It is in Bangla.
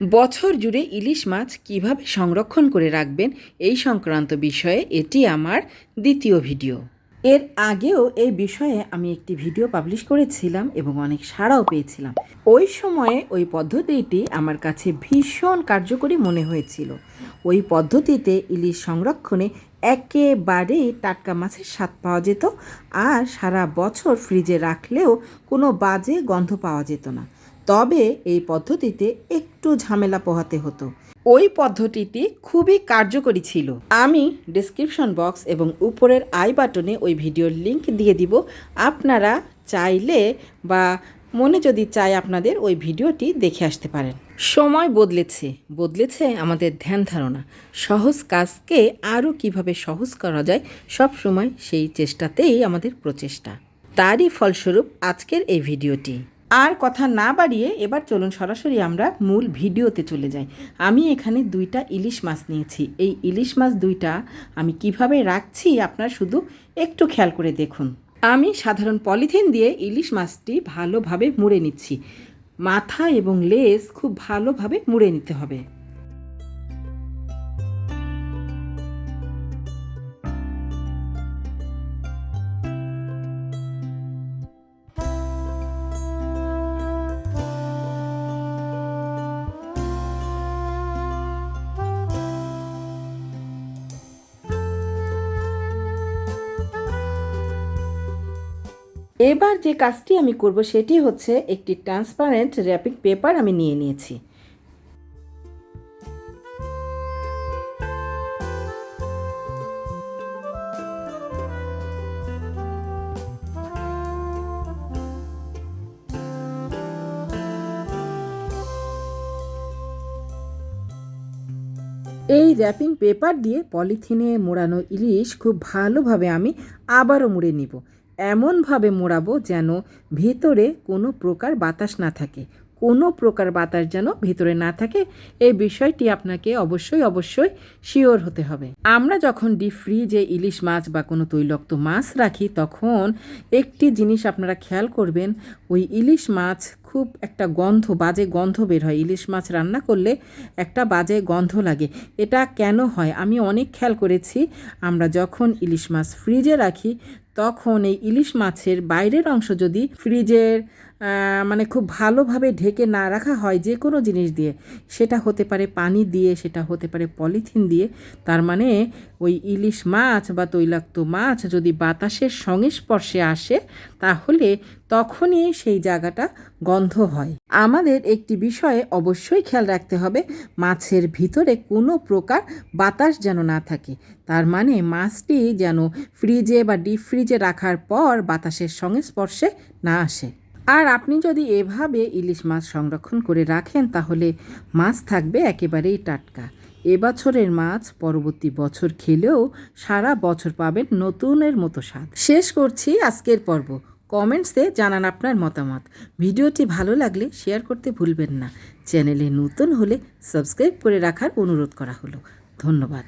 বছর জুড়ে ইলিশ মাছ কীভাবে সংরক্ষণ করে রাখবেন এই সংক্রান্ত বিষয়ে এটি আমার দ্বিতীয় ভিডিও। এর আগেও এই বিষয়ে আমি একটি ভিডিও পাবলিশ করেছিলাম এবং অনেক সাড়াও পেয়েছিলাম। ওই সময়ে ওই পদ্ধতিটি আমার কাছে ভীষণ কার্যকরী মনে হয়েছিল। ওই পদ্ধতিতে ইলিশ সংরক্ষণে একেবারেই টাটকা মাছের স্বাদ পাওয়া যেত আর সারা বছর ফ্রিজে রাখলেও কোনো বাজে গন্ধ পাওয়া যেত না। তবে এই পদ্ধতিতে একটু ঝামেলা পোহাতে হতো। ওই পদ্ধতিটি খুবই কার্যকরী ছিল। আমি ডিসক্রিপশন বক্স এবং উপরের আই বাটনে ওই ভিডিওর লিংক দিয়ে দিব। আপনারা চাইলে বা মনে যদি চায় আপনাদের ওই ভিডিওটি দেখে আসতে পারেন। সময় বদলেছে বদলেছে আমাদের ধ্যান ধারণা। সহজ কাজকে আরও কীভাবে সহজ করা যায়, সব সময় সেই চেষ্টাতেই আমাদের প্রচেষ্টা। তারই ফলস্বরূপ আজকের এই ভিডিওটি। আর কথা না বাড়িয়ে এবার চলুন সরাসরি আমরা মূল ভিডিওতে চলে যাই। আমি এখানে দুইটা ইলিশ মাছ নিয়েছি। এই ইলিশ মাছ দুইটা আমি কীভাবে রাখছি আপনার শুধু একটু খেয়াল করে দেখুন। আমি সাধারণ পলিথিন দিয়ে ইলিশ মাছটি ভালোভাবে মুড়ে নিচ্ছি। মাথা এবং লেজ খুব ভালোভাবে মুড়ে নিতে হবে। এবার যে কাজটি আমি করব সেটি হচ্ছে একটি ট্রান্সপারেন্ট র্যাপিং পেপার আমি নিয়ে নিয়েছি। এই র্যাপিং পেপার দিয়ে পলিথিনে মোড়ানো ইলিশ খুব ভালোভাবে আমি আবারও মুড়ে নিব। এমনভাবে মোড়াবো যেন ভিতরে কোনো প্রকার বাতাস না থাকে। কোনো প্রকার বাতাস যেন ভিতরে না থাকে। এই বিষয়টি আপনাকে অবশ্যই অবশ্যই শিওর হতে হবে। আমরা যখন ডিপ ফ্রিজে ইলিশ মাছ বা কোনো তৈলক্ত মাছ রাখি, তখন একটি জিনিস আপনারা খেয়াল করবেন, ওই ইলিশ মাছ খুব একটা গন্ধ, বাজে গন্ধ বের হয়। ইলিশ মাছ রান্না করলে একটা বাজে গন্ধ লাগে। এটা কেন হয়? আমি অনেক খেয়াল করেছি। আমরা যখন ইলিশ মাছ ফ্রিজে রাখি, তখন এই ইলিশ মাছের বাইরের অংশ যদি ফ্রিজের মানে খুব ভালোভাবে ঢেকে না রাখা হয় যে কোনো জিনিস দিয়ে, সেটা হতে পারে পানি দিয়ে, সেটা হতে পারে পলিথিন দিয়ে, তার মানে ওই ইলিশ মাছ বা তৈলাক্ত মাছ যদি বাতাসের সংস্পর্শে আসে, তাহলে তখনই সেই জায়গাটা গন্ধ হয়। আমাদের একটি বিষয়ে অবশ্যই খেয়াল রাখতে হবে, মাছের ভিতরে কোনো প্রকার বাতাস যেন না থাকে। তার মানে মাছটি যেন ফ্রিজে বা ডিপ ফ্রিজে রাখার পর বাতাসের সংস্পর্শে না আসে। আর আপনি যদি এভাবে ইলিশ মাছ সংরক্ষণ করে রাখেন, তাহলে মাছ থাকবে একেবারেই টাটকা। এবছরের মাছ পরবর্তী বছর খেলেও সারা বছর পাবেন নতুনের মতো স্বাদ। শেষ করছি আজকের পর্ব। কমেন্টসে জানান আপনার মতামত। ভিডিওটি ভালো লাগলে শেয়ার করতে ভুলবেন না। চ্যানেলে নতুন হলে সাবস্ক্রাইব করে রাখার অনুরোধ করা হলো। ধন্যবাদ।